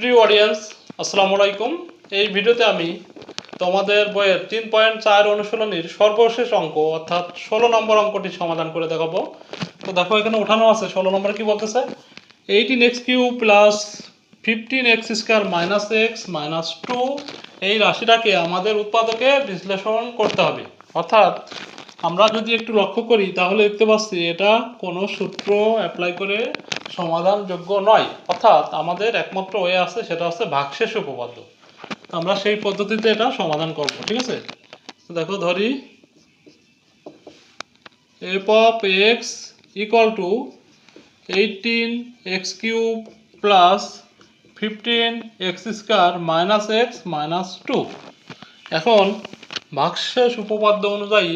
প্রিয় অডিয়েন্স আসসালামু আলাইকুম। এই ভিডিওতে আমি তোমাদের বইয়ের তিন পয়েন্ট চার অনুশীলনীর সর্বশেষ অঙ্ক, অর্থাৎ ষোলো নম্বর অঙ্কটি সমাধান করে দেখাবো। তো দেখো, এখানে ওঠানো আছে, ষোলো নম্বর কি বলতেছে? Eighteen x cube plus fifteen x square minus x minus two এই রাশিটাকে আমাদের উৎপাদকে বিশ্লেষণ করতে হবে। অর্থাৎ আমরা যদি একটু লক্ষ্য করি, তাহলে দেখতে পাচ্ছি এটা কোনো সূত্র অ্যাপ্লাই করে সমাধানযোগ্য নয়। অর্থাৎ আমাদের একমাত্র ওয়ে আছে, সেটা হচ্ছে ভাগশেষ উপপাদ্য। আমরা সেই পদ্ধতিতে এটা সমাধান করব, ঠিক আছে? দেখো, ধরি। F of x equal to eighteen x cube plus fifteen x square minus x minus two এখন, ভাগশেষ উপপাদ্য অনুযায়ী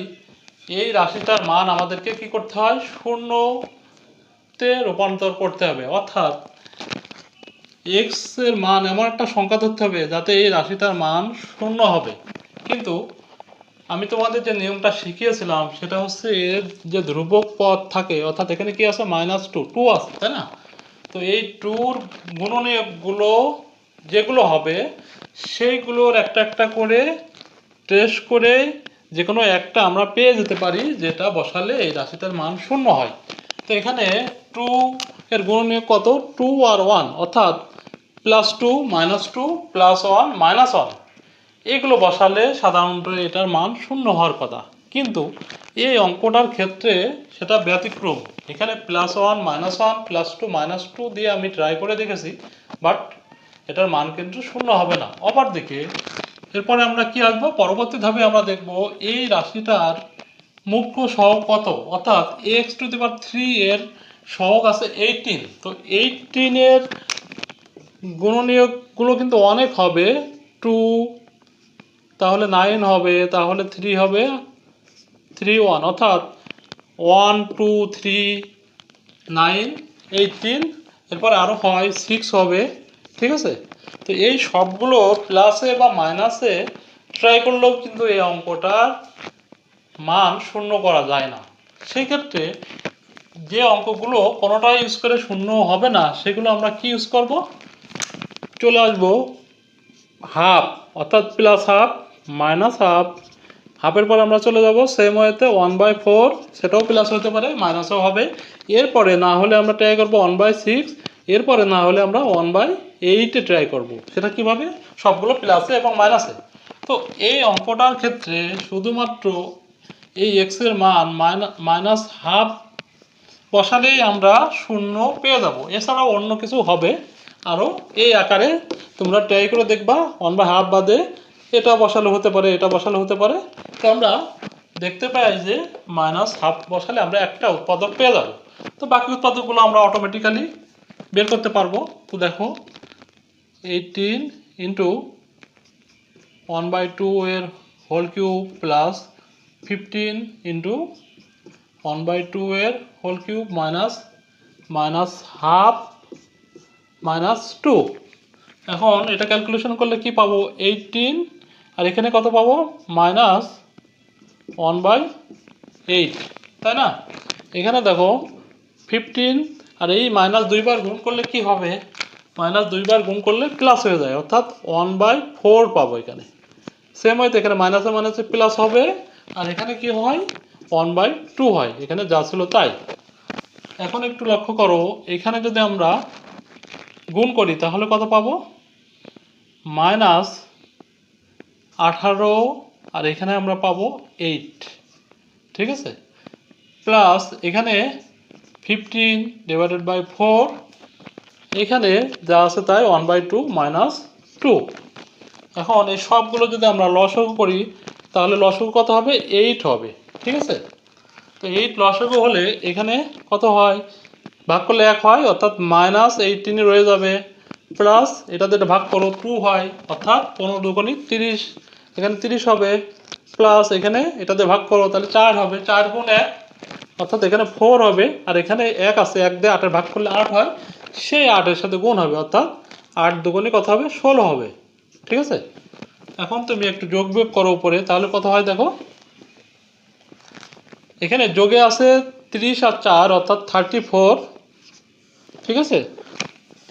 এই রাশিটার মান আমাদেরকে কি করতে হয়? শূন্যতে রূপান্তর করতে হবে। অর্থাৎ এক্সের মান এমন একটা সংখ্যা ধরতে হবে যাতে এই রাশিটার মান শূন্য হবে। কিন্তু আমি তোমাদের যে নিয়মটা শিখিয়েছিলাম, সেটা হচ্ছে এর যে ধ্রুবক পদ থাকে, অর্থাৎ এখানে কি আছে? মাইনাস টু টু আছে, তাই না? তো এই টুর গুণনীয়কগুলো যেগুলো হবে, সেইগুলোর একটা একটা করে ট্রেস করে যে কোনো একটা আমরা পেয়ে যেতে পারি যেটা বসালে এই রাশিটার মান শূন্য হয়। তো এখানে টু এর গুণনীয়ক কত? টু আর ওয়ান, অর্থাৎ plus two minus two plus one minus one. এগুলো বসালে সাধারণত এটার মান শূন্য হওয়ার কথা। কিন্তু এই অঙ্কটার ক্ষেত্রে সেটা ব্যতিক্রম। এখানে plus one minus one plus two minus two দিয়ে আমি ট্রাই করে দেখেছি, বাট এটার মান কিন্তু শূন্য হবে না। অপর দিকে এরপরে আমরা কি আসব? পরবর্তী ধাপে আমরা দেখব এই রাশিটার মুখ্য সহগ কত? অর্থাৎ x to the power three এর সহগ আছে এইটিন তো এইটিনের গুণনীয়কগুলো কিন্তু অনেক হবে। টু তাহলে নাইন হবে, তাহলে থ্রি হবে। থ্রি ওয়ান অর্থাৎ one two three nine eighteen এরপর আরও হয় সিক্স হবে। ঠিক আছে? তো এই সবগুলো প্লাসে বা মাইনাসে ট্রাই করলেও কিন্তু এই অঙ্কটার মান শূন্য করা যায় না। সেই ক্ষেত্রে যে অঙ্কগুলো কোনোটাই ইউজ করে শূন্য হবে না, সেগুলো আমরা কি ইউজ করব? চলে আসব হাফ অর্থাৎ প্লাস হাফ মাইনাস হাফ হাফের পর আমরা চলে যাব সেম ওয়েতে ওয়ান বাই ফোর সেটাও প্লাস হতে পারে মাইনাসও হবে। এরপরে না হলে আমরা ট্রাই করব ওয়ান বাই সিক্স এরপরে না হলে আমরা ওয়ান বাই এইটে ট্রাই করব। সেটা কীভাবে? সবগুলো প্লাসে এবং মাইনাসে তো এই অঙ্কটার ক্ষেত্রে শুধুমাত্র এই এক্সের মান মাইনাস হাফ বসালেই আমরা শূন্য পেয়ে যাব। এছাড়াও অন্য কিছু হবে। আরও এই আকারে তোমরা ট্রাই করে দেখবা। ওয়ান বাই হাফ বাদে এটা বসালে হতে পারে, এটা বসালে হতে পারে। তো আমরা দেখতে পাই যে মাইনাস হাফ বসালে আমরা একটা উৎপাদক পেয়ে যাব। তো বাকি উৎপাদকগুলো আমরা অটোমেটিক্যালি বের করতে পারব। তো দেখো eighteen into one by two এর whole cube plus fifteen into one by two এর whole cube minus minus half minus two এখন এটা ক্যালকুলেশন করলে কি পাবো? এইটিন আর এখানে কত পাবো? মাইনাস ওয়ান বাই এইট তাই না? এখানে দেখো ফিফটিন আর এই মাইনাস দুইবার গুণ করলে কি হবে? মাইনাস দুইবার গুণ করলে প্লাস হয়ে যায়। অর্থাৎ ওয়ান বাই ফোর পাবো এখানে। সেম হয়তো এখানে মাইনাসে মাইনাসে প্লাস হবে। আর এখানে কি হয়? ওয়ান বাই টু হয়। এখানে যা ছিল তাই। এখন একটু লক্ষ্য করো, এখানে যদি আমরা গুণ করি, তাহলে কত পাবো? মাইনাস আঠারো, আর এখানে আমরা পাবো এইট ঠিক আছে? প্লাস এখানে ফিফটিন ডিভাইডেড বাই ফোর এখানে যা আছে তাই one by two minus two এখন এই সবগুলো যদি আমরা লসগু করি, তাহলে লসগু কত হবে? এইট হবে, ঠিক আছে? তো এইট লসগু হলে এখানে কত হয়? ভাগ করলে এক হয়, অর্থাৎ মাইনাস এইটিনে রয়ে যাবে। প্লাস এটা যেটা ভাগ করো টু হয়, অর্থাৎ পনেরো দুগুণি তিরিশ। এখানে তিরিশ হবে প্লাস এখানে এটাতে ভাগ করো, তাহলে চার হবে। চার গুণ এক, অর্থাৎ এখানে ফোর হবে, আর এখানে এক আছে, এক দিয়ে আটের ভাগ করলে আট হয়। সেই আটের সাথে গুণ হবে, অর্থাৎ আট দুগুণে কত হবে? ষোলো হবে। ঠিক আছে? এখন তুমি একটু যোগ বিয়োগ করো উপরে, তাহলে কত হয় দেখো? এখানে যোগে আছে তিরিশ আর চার, অর্থাৎ থার্টি ফোর ঠিক আছে?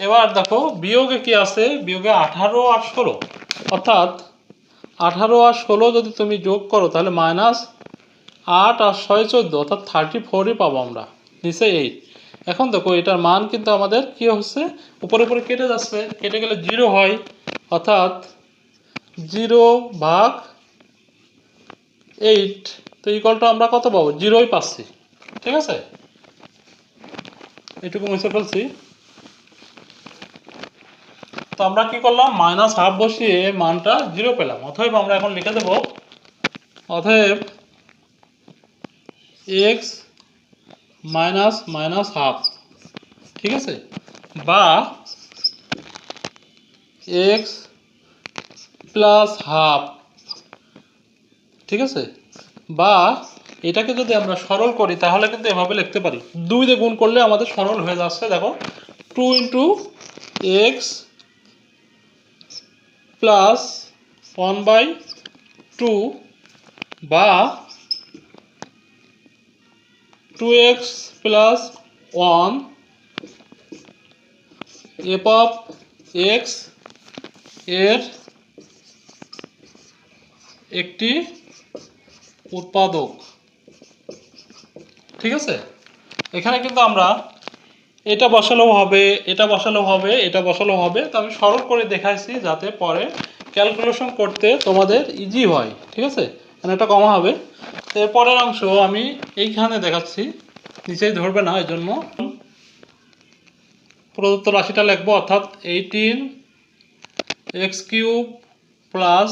এবার দেখো, বিয়োগে কি আছে? বিয়োগে আঠারো আর ষোলো। অর্থাৎ আঠারো আর ষোলো যদি তুমি যোগ করো, তাহলে মাইনাস আট আর ছয় চোদ্দ, অর্থাৎ থার্টি ফোরই পাবো আমরা। নিচে এইট এখন দেখো, এটার মান কিন্তু আমাদের কি হচ্ছে? উপরে উপরে কেটে যাচ্ছে। কেটে গেলে জিরো হয়। অর্থাৎ জিরো ভাগ এইট, তো ইকলটা আমরা কত পাবো? জিরোই পাচ্ছি। ঠিক আছে? এটুকু মুছে ফেলছি। তো আমরা কি করলাম? মাইনাস হাফ বসিয়ে মানটা জিরো পেলাম। অতএব আমরা এখন লিখে দেব, অতএব এক্স মাইনাস মাইনাস হাফ। ঠিক আছে? বা এক্স প্লাস হাফ। ঠিক আছে? বা এটাকে যদি আমরা সরল করি, তাহলে কিন্তু এভাবে লিখতে পারি। দুই দিয়ে গুণ করলে আমাদের সরল হয়ে যাচ্ছে, দেখো। Two into x plus one by two বা two x plus one f of এক্সের একটি উৎপাদক। ঠিক আছে? এখানে কিন্তু আমরা এটা বসালেও হবে, এটা বসালেও হবে, এটা বসালেও হবে, তো আমি সরল করে দেখাইছি যাতে পরে ক্যালকুলেশন করতে তোমাদের ইজি হয়। ঠিক আছে? এখানে একটা কমা হবে। এর পরের অংশ আমি এইখানে দেখাচ্ছি। নিচেই ধরবে না এই জন্য প্রদত্ত রাশিটা লিখব, অর্থাৎ eighteen x cube plus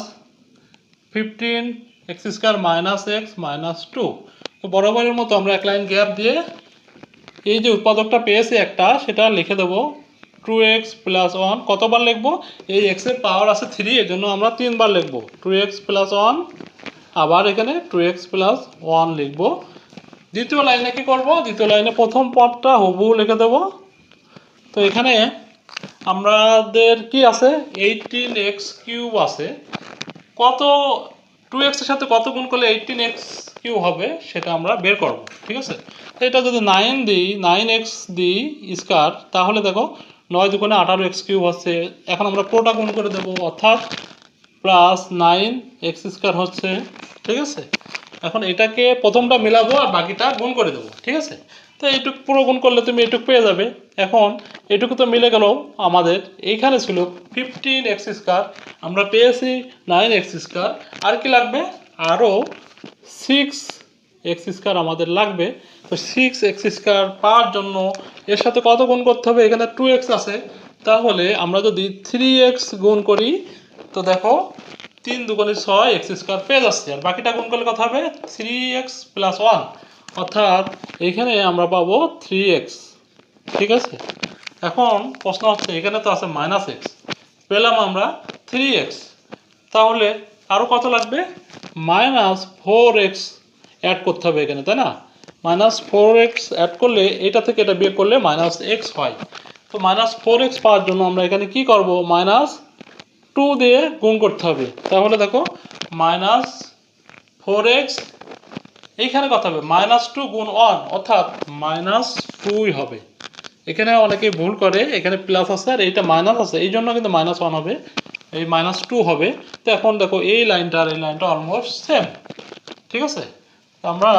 fifteen x square minus x minus two তো বরাবরের মতো আমরা এক লাইন গ্যাপ দিয়ে এই যে উৎপাদকটা পেয়েছি একটা, সেটা লিখে দেবো। টু এক্স প্লাস ওয়ান কতবার লিখব? এই এক্সের পাওয়ার আছে থ্রি এর জন্য আমরা তিনবার লিখব। টু এক্স প্লাস ওয়ান আবার এখানে টু এক্স প্লাস ওয়ান লিখব। দ্বিতীয় লাইনে কি করব? দ্বিতীয় লাইনে প্রথম পদটা হুবহু লিখে দেবো। তো এখানে আমাদের কি আছে? এইটিন এক্স কিউব আছে। কত টু এক্সের সাথে কত গুণ করলে এইটিন এক্স কিউ হবে সেটা আমরা বের করব, ঠিক আছে? তো এটা যদি নাইন দিই নাইন এক্স দিই স্কার তাহলে দেখো নয় দুগুণে আঠারো এক্স কিউব হচ্ছে। এখন আমরা পুরোটা গুণ করে দেবো, অর্থাৎ প্লাস নাইন এক্স স্কোয়ার হচ্ছে, ঠিক আছে? এখন এটাকে প্রথমটা মিলাবো আর বাকিটা গুণ করে দেবো, ঠিক আছে? তো এইটুকু পুরো গুণ করলে তুমি এইটুকু পেয়ে যাবে। এখন এটুকু তো মিলে গেল আমাদের। এইখানে ছিল ফিফটিন এক্স স্কোয়ার আমরা পেয়েছি নাইন এক্স স্কোয়ার আর কি লাগবে? আরও সিক্স এক্স স্কোয়ার আমাদের লাগবে। তো সিক্স এক্স স্কোয়ার পাওয়ার জন্য এর সাথে কত গুণ করতে হবে? এখানে টু এক্স আছে। তাহলে আমরা যদি থ্রি এক্স গুণ করি তো দেখো, তিন দুগুণে ছয় এক্স স্কোয়ার পেয়ে যাচ্ছে। আর বাকিটা গুণ করলে কত হবে? থ্রি এক্স প্লাস ওয়ান অর্থাৎ এইখানে আমরা পাবো থ্রি এক্স ঠিক আছে? এখন প্রশ্ন হচ্ছে, এখানে তো আছে মাইনাস এক্স পেলাম আমরা থ্রি এক্স তাহলে আরও কত লাগবে? মাইনাস ফোর এক্স অ্যাড করতে হবে এখানে, তাই না? মাইনাস ফোর এক্স অ্যাড করলে এটা থেকে এটা বিয়োগ করলে মাইনাস এক্স হয়। তো মাইনাস ফোর এক্স পাওয়ার জন্য আমরা এখানে কি করব? মাইনাস টু দিয়ে গুণ করতে হবে। তাহলে দেখো মাইনাস ফোর এক্স এইখানে কথা হবে মাইনাস টু গুণ ওয়ান অর্থাৎ মাইনাস টুই হবে। এখানে অনেকে ভুল করে, এখানে প্লাস আছে আর এইটা মাইনাস আছে, এই জন্য কিন্তু মাইনাস ওয়ান হবে, এই মাইনাস টু হবে। তো এখন দেখো, এই লাইনটা আর এই লাইনটা অলমোস্ট সেম ঠিক আছে? আমরা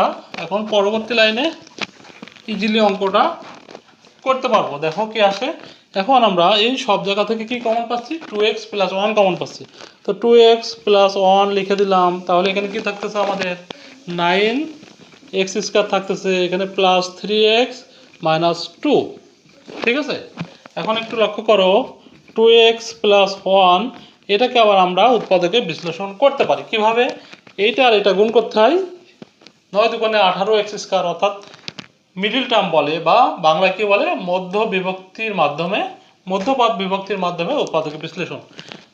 এখন পরবর্তী লাইনে ইজিলি অঙ্কটা করতে পারব। দেখো কি আসে এখন আমরা এই সব জায়গা থেকে কি কমন পাচ্ছি? Two x plus one common পাচ্ছি। তো টু এক্স প্লাস ওয়ান লিখে দিলাম। তাহলে এখানে কি থাকতেছে আমাদের? নাইন এক্স স্কোয়ার থাকতেছে। এখানে plus three x minus two ঠিক আছে? এখন একটু লক্ষ্য করো। টু এক্স প্লাস ওয়ান এটাকে আবার আমরা উৎপাদকে বিশ্লেষণ করতে পারি। কীভাবে? এইটা আর এটা গুণ করতে হয়। নয় দুগুণে আঠারো এক্স স্কোয়ার অর্থাৎ মিডিল টার্ম বলে বা বাংলা কি বলে? মধ্য বিভক্তির মাধ্যমে মধ্যপদ বিভক্তির মাধ্যমে উৎপাদকের বিশ্লেষণ।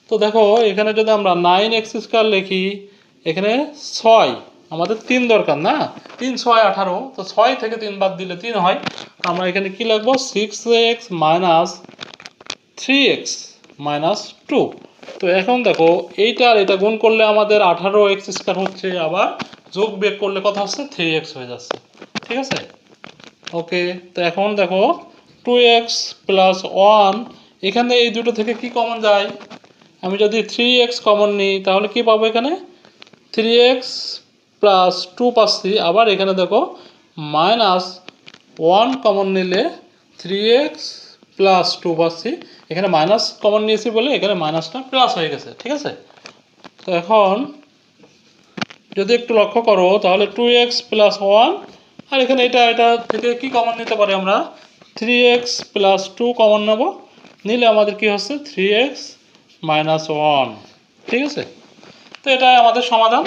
তো দেখো, এখানে যদি আমরা নাইন এক্স স্কোয়ার লিখি, এখানে ছয়, আমাদের তিন দরকার না? তিন, ছয়, আঠারো, তো ছয় থেকে তিন বাদ দিলে তিন হয়। আমরা এখানে কি লিখব? Six x minus three x minus two তো এখন দেখো, এইটা আর এটা গুণ করলে আমাদের আঠারো এক্স স্কোয়ার হচ্ছে, আবার যোগ বিয়োগ করলে কথা হচ্ছে থ্রি এক্স হয়ে যাচ্ছে। ঠিক আছে? ওকে তো এখন দেখো টু এক্স প্লাস ওয়ান এখানে এই দুটো থেকে কি কমন যায়? আমি যদি থ্রি এক্স কমন নিই, তাহলে কি পাবো এখানে? থ্রি এক্স প্লাস টু পাচ্ছি আবার এখানে দেখো মাইনাস ওয়ান কমন নিলে থ্রি এক্স প্লাস টু পাচ্ছি এখানে মাইনাস কমন নিয়েছি বলে এখানে মাইনাসটা প্লাস হয়ে গেছে, ঠিক আছে? তো এখন যদি একটু লক্ষ্য করো, তাহলে টু এক্স প্লাস ওয়ান আর এখানে এটা এটা থেকে কি কমন নিতে পারি আমরা? Three x plus two common নেব। নিলে আমাদের কি হচ্ছে? থ্রি এক্স মাইনাস ওয়ান ঠিক আছে? তো এটাই আমাদের সমাধান।